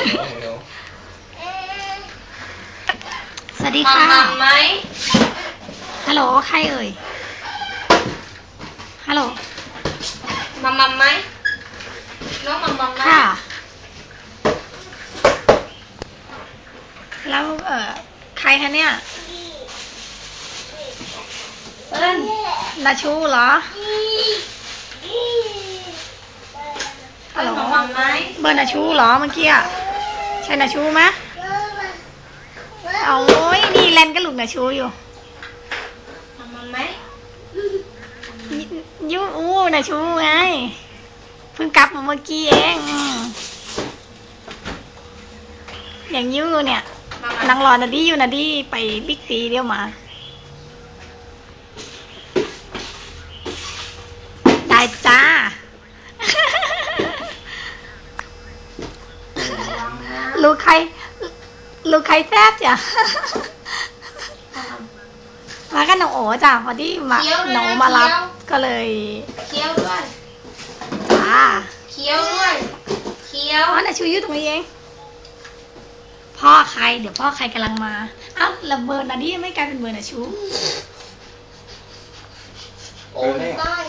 สวัสดีค่ะฮัลโหล ใครเอ่ย ฮัลโหล มัมมัมไหมน้องมัมมัมไหมค่ะ แล้วเอ่อ ใครคะเนี่ยเอิ้นนาชูเหรอ ฮัลโหลเบอร์นาชูเหรอเมื่อกี้อะ ช่นาชูไหมเอาโอ้ยนี่เล่นกับลูกนาชูอยู่มัมมัมไหมยยูอู้นาชูไงเพิ่งกลับมาเมื่อกี้เองอืมอย่างยูเนี่ยมัมมัมนางรอนาดีอยู่นาดีไปบิ๊กซีเดียวมาได้จ้า ลูกใครลูกใครแซบจ้ะมากันน้องโอจ้ะพอดีมาหนูมารับก็เลยเคี้ยวด้วยจ้าเคี้ยวด้วย เคี้ยวอ๋อนาชูอยู่ตรงนี้เองพ่อใคร เดี๋ยวพ่อใครกำลังมาเอ้าแล้วเบอร์นาดียังไม่กลายเป็นเบอร์นาชู โอ้ยตาย